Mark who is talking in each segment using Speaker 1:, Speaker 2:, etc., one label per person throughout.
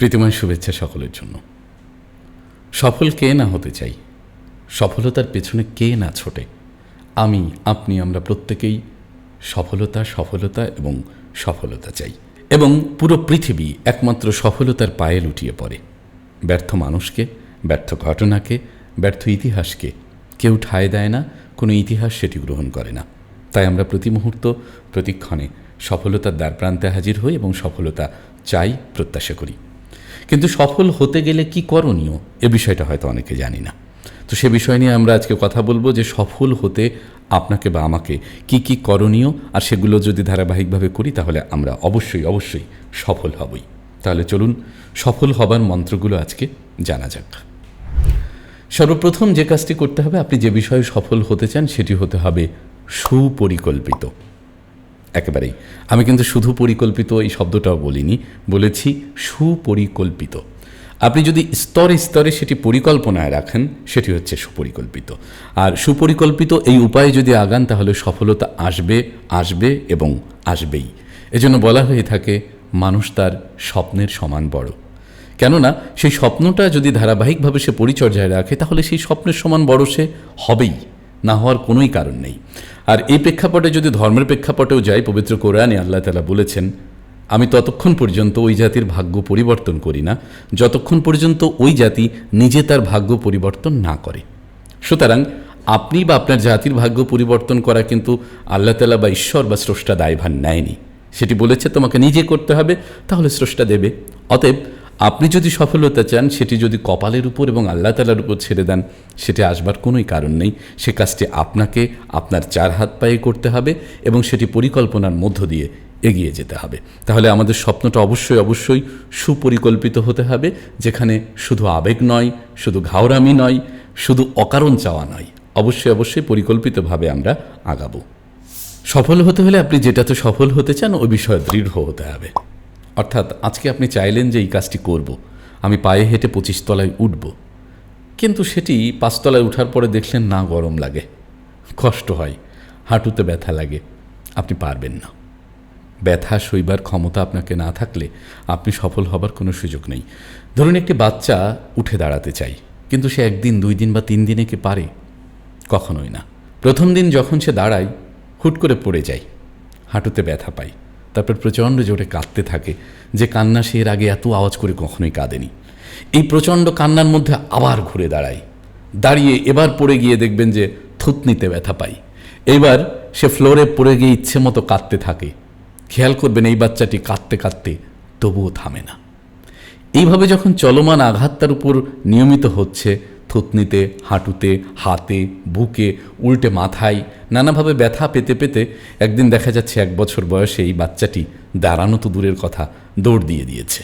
Speaker 1: প্রীতিময় শুভেচ্ছা সকলের জন্য। সফল কে না হতে চাই? সফলতার পেছনে কে না ছোটে? আমি, আপনি, আমরা প্রত্যেকেই সফলতা সফলতা এবং সফলতা চাই। এবং পুরো পৃথিবী একমাত্র সফলতার পায়ে লুটিয়ে পড়ে। ব্যর্থ মানুষকে, ব্যর্থ ঘটনাকে, ব্যর্থ ইতিহাসকে কেউ ঠায় দেয় না, কোনো ইতিহাস সেটি গ্রহণ করে না। তাই আমরা প্রতি মুহূর্ত, প্রতিক্ষণে সফলতার দ্বার প্রান্তে হাজির হই এবং সফলতা চাই, প্রত্যাশা করি। কিন্তু সফল হতে গেলে কি করণীয়? এ বিষয়টা হয়তো অনেকে জানি না। তো সে বিষয় নিয়ে আমরা আজকে কথা বলব যে সফল হতে আপনাকে বা আমাকে কি কি করণীয়? আর সেগুলো যদি ধারাবাহিকভাবে করি তাহলে আমরা অবশ্যই অবশ্যই সফল হবই। তাহলে চলুন সফল হবার মন্ত্রগুলো আজকে জানা যাক। সর্বপ্রথম যে কাজটি করতে হবে, আপনি যে বিষয়ে সফল হতে চান সেটি হতে হবে সুপরিকল্পিত। একেবারেই। আমি কিন্তু শুধু পরিকল্পিত এই শব্দটাও বলিনি, বলেছি সুপরিকল্পিত। আপনি যদি স্তরে স্তরে সেটি পরিকল্পনায় রাখেন, সেটি হচ্ছে সুপরিকল্পিত। আর সুপরিকল্পিত এই উপায়ে যদি আগান, তাহলে সফলতা আসবে আসবে এবং আসবেই। এজন্য বলা হয়ে থাকে, মানুষ তার স্বপ্নের সমান বড়। কেননা, সেই স্বপ্নটা যদি ধারাবাহিকভাবে সে পরিচর্যায় রাখে, তাহলে সেই স্বপ্নের সমান বড় সে হবেই, না হওয়ার কোনোই কারণ নেই। আর এই প্রেক্ষাপটে যদি ধর্মের প্রেক্ষাপটেও যাই, পবিত্র কোরআনে আল্লাহ তালা বলেছেন, আমি ততক্ষণ পর্যন্ত ওই জাতির ভাগ্য পরিবর্তন করি না, যতক্ষণ পর্যন্ত ওই জাতি নিজে তার ভাগ্য পরিবর্তন না করে। সুতরাং আপনি বা আপনার জাতির ভাগ্য পরিবর্তন করা কিন্তু আল্লাহ তালা বা ঈশ্বর বা স্রষ্টা দায়ভার নেয়নি। সেটি বলেছে, তোমাকে নিজে করতে হবে, তাহলে স্রষ্টা দেবে। অতএব আপনি যদি সফলতা চান, সেটি যদি কপালের উপর এবং আল্লাহ তালার উপর ছেড়ে দেন, সেটি আসবার কোনোই কারণ নেই। সে কাজটি আপনাকে, আপনার চার হাত পায়ে করতে হবে এবং সেটি পরিকল্পনার মধ্য দিয়ে এগিয়ে যেতে হবে। তাহলে আমাদের স্বপ্নটা অবশ্যই অবশ্যই সুপরিকল্পিত হতে হবে, যেখানে শুধু আবেগ নয়, শুধু ঘাওরামি নয়, শুধু অকারণ চাওয়া নয়। অবশ্যই অবশ্যই পরিকল্পিতভাবে আমরা আগাবো। সফল হতে হলে আপনি যেটাতে সফল হতে চান, ওই বিষয়ে দৃঢ় হতে হবে। অর্থাৎ আজকে আপনি চাইলেন যে এই কাজটি করব। আমি পায়ে হেঁটে পঁচিশ তলায় উঠব। কিন্তু সেটি পাঁচতলায় উঠার পরে দেখলেন না গরম লাগে। কষ্ট হয়, হাঁটুতে ব্যথা লাগে। আপনি পারবেন না। ব্যথা সইবার ক্ষমতা আপনাকে না থাকলে আপনি সফল হবার কোনো সুযোগ নেই। ধরুন একটি বাচ্চা উঠে দাঁড়াতে চাই, কিন্তু সে একদিন, দুই দিন বা তিন দিনে কি পারে? কখনোই না। প্রথম দিন যখন সে দাঁড়ায়, হুট করে পড়ে যায় হাঁটুতে ব্যথা পায় তারপর প্রচণ্ড জোরে কাঁদতে থাকে যে কান্না সে এর আগে এত আওয়াজ করে কখনোই কাঁদেনি। এই প্রচণ্ড কান্নার মধ্যে আবার ঘুরে দাঁড়ায়। দাঁড়িয়ে এবার পড়ে গিয়ে দেখবেন যে থুতনিতে ব্যথা পাই এবার সে ফ্লোরে পড়ে গিয়ে ইচ্ছে মতো কাঁদতে থাকে। খেয়াল করবেন এই বাচ্চাটি কাঁদতে কাঁদতে তবুও থামে না। এইভাবে যখন চলমান আঘাত তার উপর নিয়মিত হচ্ছে থুতনিতে, হাঁটুতে, হাতে, বুকে, উল্টে মাথায় নানাভাবে ব্যথা পেতে পেতে একদিন দেখা যাচ্ছে এক বছর বয়সে এই বাচ্চাটি দাঁড়ানো তো দূরের কথা, দৌড় দিয়ে দিয়েছে।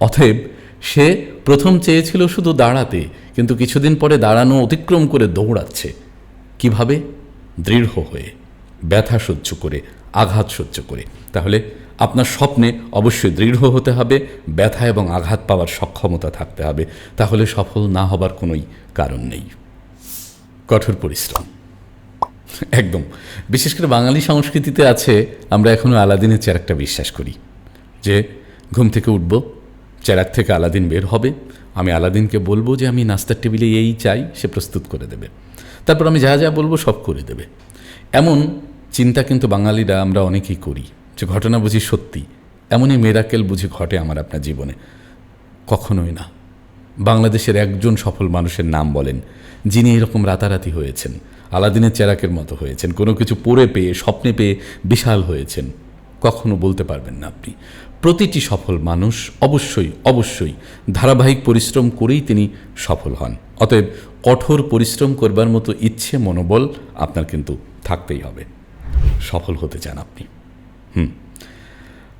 Speaker 1: অতএব সে প্রথম চেয়েছিল শুধু দাঁড়াতে, কিন্তু কিছুদিন পরে দাঁড়ানো অতিক্রম করে দৌড়াচ্ছে। কীভাবে? দৃঢ় হয়ে, ব্যথা সহ্য করে, আঘাত সহ্য করে। তাহলে আপনার স্বপ্নে অবশ্যই দৃঢ় হতে হবে, ব্যথা এবং আঘাত পাওয়ার সক্ষমতা থাকতে হবে। তাহলে সফল না হবার কোনোই কারণ নেই। কঠোর পরিশ্রম। একদম। বিশেষ করে বাঙালি সংস্কৃতিতে আছে, আমরা এখনও আলাদিনের চেরাকটা বিশ্বাস করি। যে ঘুম থেকে উঠব, চেরাক থেকে আলাদিন বের হবে, আমি আলাদিনকে বলব যে আমি নাস্তার টেবিলে এই চাই, সে প্রস্তুত করে দেবে। তারপর আমি যা যা বলব সব করে দেবে। এমন চিন্তা কিন্তু বাঙালিরা আমরা অনেকেই করি। যে ঘটনা বুঝি সত্যি, এমনই মেরাকেল বুঝি ঘটে আমার আপনার জীবনে। কখনোই না। বাংলাদেশের একজন সফল মানুষের নাম বলেন, যিনি এরকম রাতারাতি হয়েছেন, আলাদিনের চেরাকের মতো হয়েছেন, কোনো কিছু পড়ে পেয়ে, স্বপ্নে পেয়ে বিশাল হয়েছেন, কখনো বলতে পারবেন না আপনি। প্রতিটি সফল মানুষ অবশ্যই অবশ্যই ধারাবাহিক পরিশ্রম করেই তিনি সফল হন। অতএব কঠোর পরিশ্রম করবার মতো ইচ্ছে, মনোবল আপনার কিন্তু থাকতেই হবে। সফল হতে চান আপনি। হুম।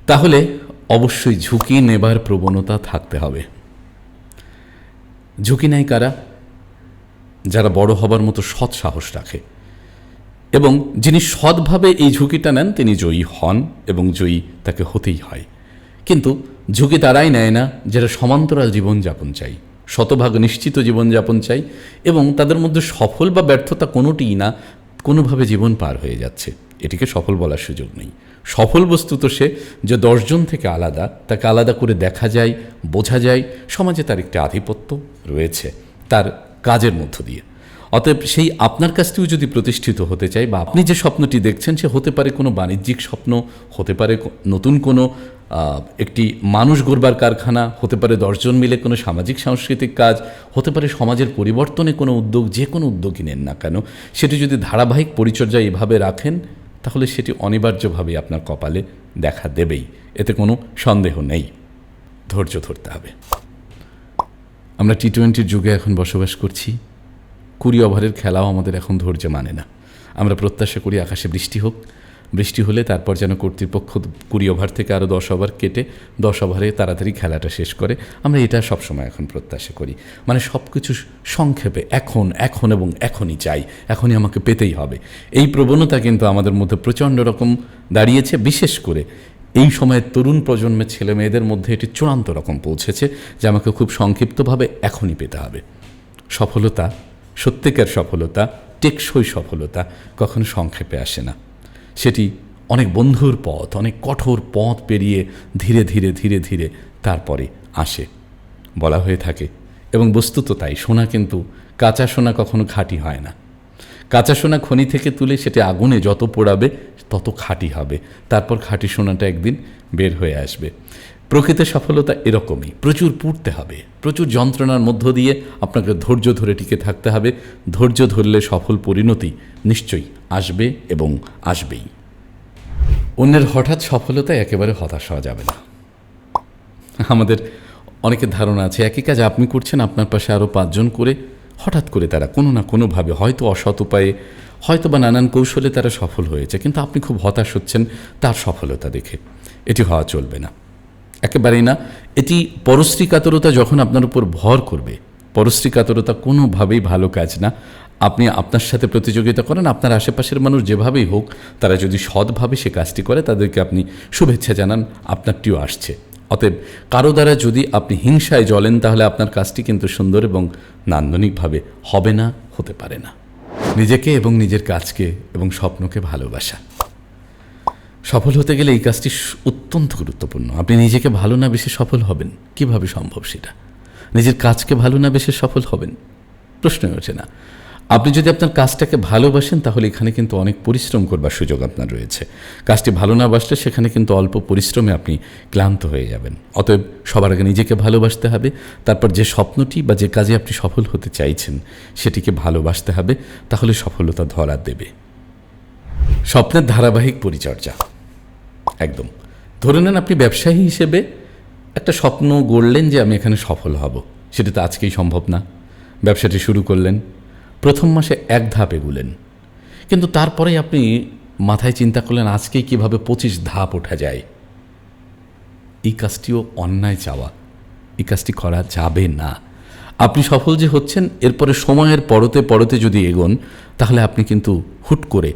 Speaker 1: তাহলে অবশ্যই ঝুঁকি নেবার প্রবণতা থাকতে হবে। ঝুঁকি নেয় কারা? যারা বড় হবার মতো সৎ সাহস রাখে। এবং যিনি সৎভাবে এই ঝুঁকিটা নেন, তিনি জয়ী হন এবং জয়ী তাকে হতেই হয়। কিন্তু ঝুঁকি তারাই নেয় না, যারা সমান্তরাল জীবনযাপন চাই শতভাগ নিশ্চিত জীবনযাপন চাই এবং তাদের মধ্যে সফল বা ব্যর্থতা কোনোটিই না, কোনোভাবে জীবন পার হয়ে যাচ্ছে। এটিকে সফল বলার সুযোগ নেই। সফল বস্তু তো সে যে দশজন থেকে আলাদা, তাকে আলাদা করে দেখা যায়, বোঝা যায়, সমাজে তার একটি আধিপত্য রয়েছে, তার কাজের মধ্য দিয়ে। অতএব সেই আপনার কাছ থেকেও যদি প্রতিষ্ঠিত হতে চাই বা আপনি যে স্বপ্নটি দেখছেন, সে হতে পারে কোনো বাণিজ্যিক স্বপ্ন, হতে পারে নতুন কোনো একটি মানুষ গড়বার কারখানা, হতে পারে দশজন মিলে কোনো সামাজিক, সাংস্কৃতিক কাজ, হতে পারে সমাজের পরিবর্তনে কোনো উদ্যোগ, যে কোনো উদ্যোগই নেন না কেন, সেটি যদি ধারাবাহিক পরিচর্যা এভাবে রাখেন তাহলে সেটি অনিবার্যভাবে আপনার কপালে দেখা দেবেই। এতে কোনো সন্দেহ নেই। ধৈর্য ধরতে হবে। আমরা টি টোয়েন্টির যুগে এখন বসবাস করছি। কুড়ি ওভারের খেলাও আমাদের এখন ধৈর্য মানে না। আমরা প্রত্যাশা করি আকাশে বৃষ্টি হোক। বৃষ্টি হলে তারপর যেন কর্তৃপক্ষ কুড়ি ওভার থেকে আরও দশ ওভার কেটে দশ ওভারে তাড়াতাড়ি খেলাটা শেষ করে। আমরা এটা সবসময় এখন প্রত্যাশা করি। মানে সব কিছু সংক্ষেপে এখন এখন এবং এখনই চাই। এখনই আমাকে পেতেই হবে। এই প্রবণতা কিন্তু আমাদের মধ্যে প্রচণ্ড রকম দাঁড়িয়েছে। বিশেষ করে এই সময়ের তরুণ প্রজন্মের ছেলে মেয়েদের মধ্যে এটি চূড়ান্ত রকম পৌঁছেছে, যে আমাকে খুব সংক্ষিপ্তভাবে এখনই পেতে হবে। সফলতা, সত্যিকার সফলতা, টেকসই সফলতা কখনো সংক্ষেপে আসে না। সেটি অনেক বন্ধুর পথ, অনেক কঠোর পথ পেরিয়ে ধীরে ধীরে ধীরে ধীরে তারপরে আসে। বলা হয়ে থাকে। এবং বস্তুত তাই, সোনা কিন্তু কাঁচা সোনা কখনো খাঁটি হয় না। কাঁচা সোনা খনি থেকে তুলে সেটি আগুনে যত পোড়াবে তত খাঁটি হবে। তারপর খাঁটি সোনাটা একদিন বের হয়ে আসবে। প্রকৃত সফলতা এরকমই। প্রচুর পুড়তে হবে। প্রচুর যন্ত্রণার মধ্য দিয়ে আপনাকে ধৈর্য ধরে টিকে থাকতে হবে। ধৈর্য ধরলে সফল পরিণতি নিশ্চয়ই আসবে এবং আসবেই। অন্যের হঠাৎ সফলতায় একেবারে হতাশ হওয়া যাবে না। আমাদের অনেকের ধারণা আছে, একই কাজ আপনি করছেন, আপনার পাশে আরও পাঁচজন করে, হঠাৎ করে তারা কোনো না কোনোভাবে হয়তো অসৎ উপায়ে, হয়তো বা নানান কৌশলে তারা সফল হয়েছে, কিন্তু আপনি খুব হতাশ হচ্ছেন তার সফলতা দেখে। এটি হওয়া চলবে না। একেবারেই না। এটি পরশ্রী কাতরতা যখন আপনার উপর ভর করবে পরশ্রী কাতরতা কোনোভাবেই ভালো কাজ না। আপনি আপনার সাথে প্রতিযোগিতা করেন, আপনার আশেপাশের মানুষ যেভাবেই হোক, তারা যদি সৎভাবে সে কাজটি করে, তাদেরকে আপনি শুভেচ্ছা জানান, আপনারটিও আসছে। অতএব কারও দ্বারা যদি আপনি হিংসায় জ্বলেন, তাহলে আপনার কাজটি কিন্তু সুন্দর এবং নান্দনিকভাবে হবে না, হতে পারে না। নিজেকে এবং নিজের কাজকে এবং স্বপ্নকে ভালোবাসা। সফল হতে গেলে এই কাজটি অত্যন্ত গুরুত্বপূর্ণ। আপনি নিজেকে ভালো না বেশি সফল হবেন। কীভাবে সম্ভব সেটা? নিজের কাজকে ভালো না বেশি সফল হবেন? প্রশ্নই ওঠে না। আপনি যদি আপনার কাজটাকে ভালোবাসেন, তাহলে এখানে কিন্তু অনেক পরিশ্রম করবার সুযোগ আপনার রয়েছে। কাজটি ভালো না বাসলে সেখানে কিন্তু অল্প পরিশ্রমে আপনি ক্লান্ত হয়ে যাবেন। অতএব সবার আগে নিজেকে ভালোবাসতে হবে। তারপর যে স্বপ্নটি বা যে কাজে আপনি সফল হতে চাইছেন, সেটিকে ভালোবাসতে হবে। তাহলে সফলতা ধরা দেবে। স্বপ্নের ধারাবাহিক পরিচর্যা। একদম। ধরে নেন আপনি ব্যবসায়ী হিসেবে একটা স্বপ্ন গড়লেন যে আমি এখানে সফল হব। সেটা তো আজকেই সম্ভব না। ব্যবসাটি শুরু করলেন, প্রথম মাসে এক ধাপ এগুলেন। কিন্তু তারপরে আপনি মাথায় চিন্তা করলেন, আজকে কীভাবে পঁচিশ ধাপ ওঠা যায়? এই কাজটিও অন্যায় চাওয়া। এই কাজটি করা যাবে না। আপনি সফল যে হচ্ছেন, এরপরে সময়ের পরতে পরতে যদি এগোন, তাহলে আপনি কিন্তু হুট করে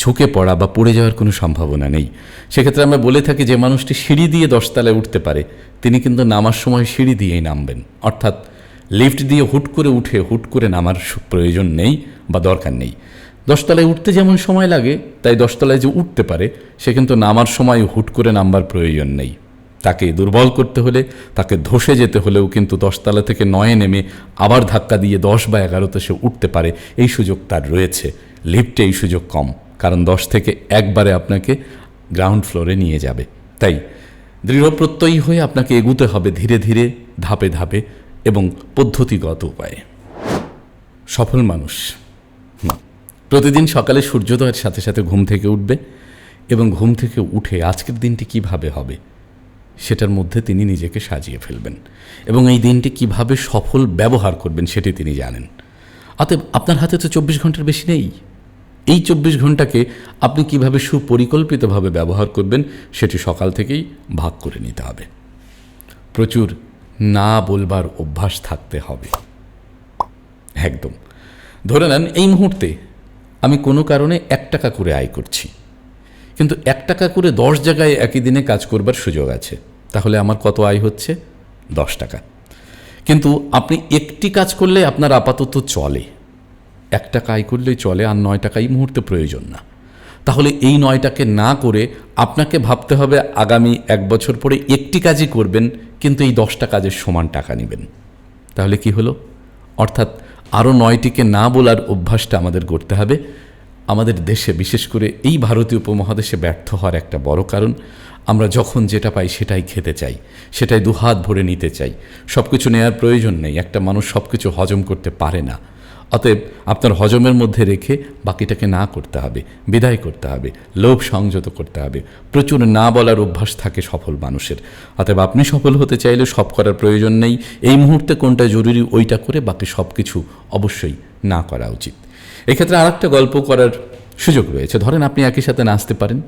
Speaker 1: ঝুঁকে পড়া বা পড়ে যাওয়ার কোনো সম্ভাবনা নেই। সেক্ষেত্রে আমরা বলে থাকি যে মানুষটি সিঁড়ি দিয়ে দশতলায় উঠতে পারে, তিনি কিন্তু নামার সময় সিঁড়ি দিয়েই নামবেন। অর্থাৎ লিফট দিয়ে হুট করে উঠে হুট করে নামার প্রয়োজন নেই বা দরকার নেই। দশতলায় উঠতে যেমন সময় লাগে, তাই দশতলায় যে উঠতে পারে, সে কিন্তু নামার সময় হুট করে নামবার প্রয়োজন নেই। তাকে দুর্বল করতে হলে, তাকে ধসে যেতে হলেও কিন্তু দশতলা থেকে নয়ে নেমে আবার ধাক্কা দিয়ে দশ বা এগারোতে সে উঠতে পারে। এই সুযোগ তার রয়েছে। লিফটে এই সুযোগ কম, কারণ দশ থেকে একবারে আপনাকে গ্রাউন্ড ফ্লোরে নিয়ে যাবে। তাই দৃঢ় প্রত্যয়ী হয়ে আপনাকে এগুতে হবে ধীরে ধীরে, ধাপে ধাপে এবং পদ্ধতিগত উপায়ে। সফল মানুষ। প্রতিদিন সকালে সূর্যোদয়ের সাথে সাথে ঘুম থেকে উঠবে এবং ঘুম থেকে উঠে আজকের দিনটি কীভাবে হবে? সেটার মধ্যে তিনি নিজেকে সাজিয়ে ফেলবেন। এবং এই দিনটি কীভাবে সফল ব্যবহার করবেন সেটি তিনি জানেন। অতএব আপনার হাতে তো চব্বিশ ঘণ্টার বেশি নেই। এই চব্বিশ ঘন্টাকে আপনি কীভাবে সুপরিকল্পিতভাবে ব্যবহার করবেন সেটি সকাল থেকেই ভাগ করে নিতে হবে। প্রচুর না বলবার অভ্যাস থাকতে হবে। একদম। ধরে নেন, এই মুহূর্তে আমি কোনো কারণে এক টাকা করে আয় করছি। কিন্তু এক টাকা করে দশ জায়গায় একই দিনে কাজ করবার সুযোগ আছে। তাহলে আমার কত আয় হচ্ছে? দশ টাকা। কিন্তু আপনি একটি কাজ করলে আপনার আপাতত চলে। এক টাকা আয় করলেই চলে, আর নয় টাকা এই মুহূর্তে প্রয়োজন না। তাহলে এই নয়টাকে না করে আপনাকে ভাবতে হবে আগামী এক বছর পরে একটি কাজই করবেন, কিন্তু এই দশটা কাজের সমান টাকা নেবেন। তাহলে কি হলো? অর্থাৎ আরও নয়টিকে না বলার অভ্যাসটা আমাদের করতে হবে। আমাদের দেশে, বিশেষ করে এই ভারতীয় উপমহাদেশে ব্যর্থ হওয়ার একটা বড় কারণ, আমরা যখন যেটা পাই সেটাই খেতে চাই, সেটাই দুহাত ভরে নিতে চাই। সব কিছু নেওয়ার প্রয়োজন নেই, একটা মানুষ সব কিছু হজম করতে পারে না। অতএব আপনার হজমের মধ্যে রেখে বাকিটাকে না করতে হবে, বিদায় করতে হবে, লোভ সংযত করতে হবে। প্রচুর না বলার অভ্যাস থাকে সফল মানুষের। অতএব আপনি সফল হতে চাইলে সব করার প্রয়োজন নেই। এই মুহূর্তে কোনটা জরুরি ওইটা করে বাকি সব কিছু অবশ্যই না করা উচিত। এক্ষেত্রে আর একটা গল্প করার সুযোগ রয়েছে। ধরেন আপনি একই সাথে নাচতে পারেন,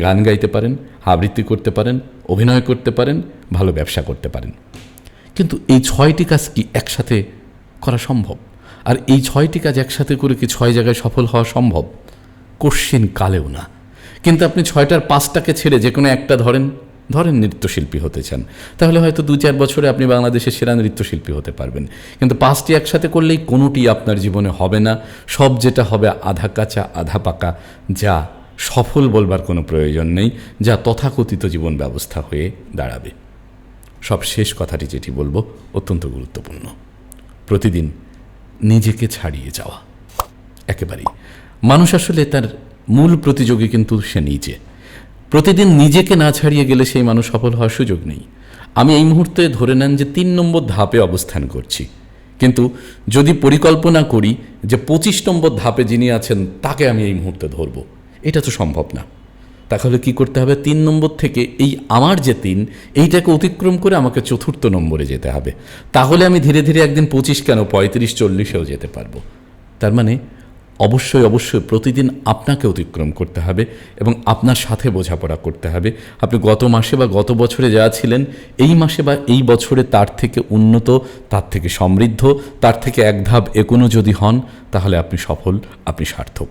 Speaker 1: গান গাইতে পারেন, আবৃত্তি করতে পারেন, অভিনয় করতে পারেন, ভালো ব্যবসা করতে পারেন। কিন্তু এই ছয়টি কাজ কি একসাথে করা সম্ভব? আর এই ছয়টি কাজ একসাথে করে কি ছয় জায়গায় সফল হওয়া সম্ভব? কোশ্চিন কালেও না। কিন্তু আপনি ছয়টার পাঁচটাকে ছেড়ে যে কোনো একটা ধরেন ধরেন নৃত্যশিল্পী হতে চান, তাহলে হয়তো দু চার বছরে আপনি বাংলাদেশের সেরা নৃত্যশিল্পী হতে পারবেন। কিন্তু পাঁচটি একসাথে করলেই কোনোটি আপনার জীবনে হবে না। সব যেটা হবে আধা কাঁচা, আধা পাকা, যা সফল বলবার কোনো প্রয়োজন নেই, যা তথাকথিত জীবন ব্যবস্থা হয়ে দাঁড়াবে। সব শেষ কথাটি যেটি বলব অত্যন্ত গুরুত্বপূর্ণ। প্রতিদিন নিজেকে ছাড়িয়ে যাওয়া। একেবারেই। মানুষ আসলে তার মূল প্রতিযোগী কিন্তু সে নিজে। প্রতিদিন নিজেকে না ছাড়িয়ে গেলে সেই মানুষ সফল হওয়ার সুযোগ নেই। আমি এই মুহূর্তে ধরে নেন যে তিন নম্বর ধাপে অবস্থান করছি। কিন্তু যদি পরিকল্পনা করি যে পঁচিশ নম্বর ধাপে যিনি আছেন, তাকে আমি এই মুহূর্তে ধরব। এটা তো সম্ভব না। তাহলে কি করতে হবে? তিন নম্বর থেকে এই আমার যে তিন, এইটাকে অতিক্রম করে আমাকে চতুর্থ নম্বরে যেতে হবে। তাহলে আমি ধীরে ধীরে একদিন পঁচিশ কেন? পঁয়ত্রিশ, চল্লিশেও যেতে পারব। তার মানে অবশ্যই অবশ্যই প্রতিদিন আপনাকে অতিক্রম করতে হবে এবং আপনার সাথে বোঝাপড়া করতে হবে। আপনি গত মাসে বা গত বছরে যা ছিলেন, এই মাসে বা এই বছরে তার থেকে উন্নত, তার থেকে সমৃদ্ধ, তার থেকে এক ধাপ এগোনো যদি হন, তাহলে আপনি সফল, আপনি সার্থক।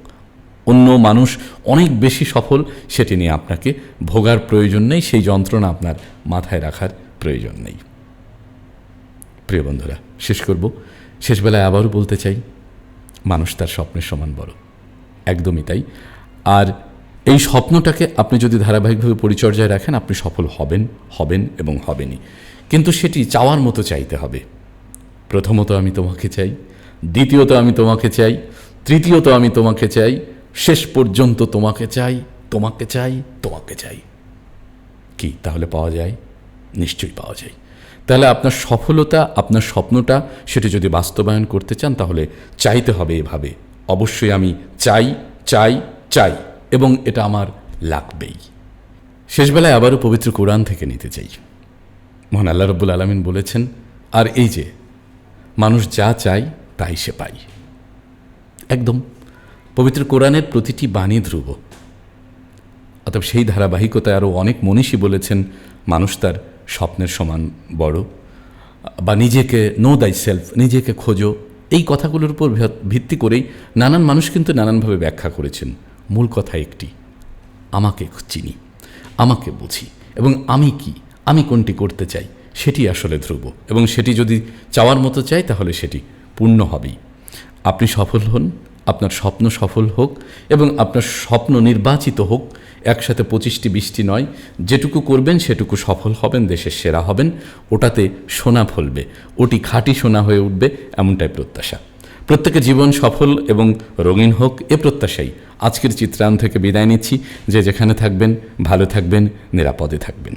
Speaker 1: অন্য মানুষ অনেক বেশি সফল, সেটি নিয়ে আপনাকে ভোগার প্রয়োজন নেই, সেই যন্ত্রণা আপনার মাথায় রাখার প্রয়োজন নেই। প্রিয় বন্ধুরা, শেষ করব। শেষবেলায় আবারও বলতে চাই মানুষ তার স্বপ্নের সমান বড়। একদমই তাই। আর এই স্বপ্নটাকে আপনি যদি ধারাবাহিকভাবে পরিচর্যায় রাখেন, আপনি সফল হবেন হবেন এবং হবেনই। কিন্তু সেটি চাওয়ার মতো চাইতে হবে। প্রথমত আমি তোমাকে চাই, দ্বিতীয়ত আমি তোমাকে চাই, তৃতীয়ত আমি তোমাকে চাই, শেষ পর্যন্ত তোমাকে চাই তোমাকে চাই তোমাকে চাই। কি, তাহলে পাওয়া যায়? নিশ্চয়ই পাওয়া যায়। তাহলে আপনার সফলতা, আপনার স্বপ্নটা সেটি যদি বাস্তবায়ন করতে চান, তাহলে চাইতে হবে এভাবে। অবশ্যই আমি চাই চাই চাই এবং এটা আমার লাগবেই। শেষবেলায় আবারও পবিত্র কোরআন থেকে নিতে চাই। মহান আল্লাহ রব্বুল আলমিন বলেছেন, আর এই যে, মানুষ যা চায় তাই সে পায়। একদম, পবিত্র কোরআনের প্রতিটি বাণী ধ্রুব। অতএব সেই ধারাবাহিকতায় আরও অনেক মনীষী বলেছেন, মানুষ তার স্বপ্নের সমান বড়, বা নিজেকে নো দাই সেলফ নিজেকে খোঁজো। এই কথাগুলোর উপর ভিত্তি করেই নানান মানুষ কিন্তু নানানভাবে ব্যাখ্যা করেছেন। মূল কথা একটি, আমাকে চিনি, আমাকে বুঝি, এবং আমি কি, আমি কোনটি করতে চাই, সেটি আসলে ধ্রুব, এবং সেটি যদি চাওয়ার মতো চাই তাহলে সেটি পূর্ণ হবেই। আপনি সফল হন আপনার স্বপ্ন সফল হোক এবং আপনার স্বপ্ন নির্বাচিত হোক, একসাথে পঁচিশটি, বিশটি নয়, যেটুকু করবেন সেটুকু সফল হবেন, দেশের সেরা হবেন, ওটাতে সোনা ফলবে, ওটি খাঁটি সোনা হয়ে উঠবে, এমনটাই প্রত্যাশা। প্রত্যেকের জীবন সফল এবং রঙিন হোক, এ প্রত্যাশাই। আজকের চিত্রায়ন থেকে বিদায় নিচ্ছি। যে যেখানে থাকবেন, ভালো থাকবেন, নিরাপদে থাকবেন।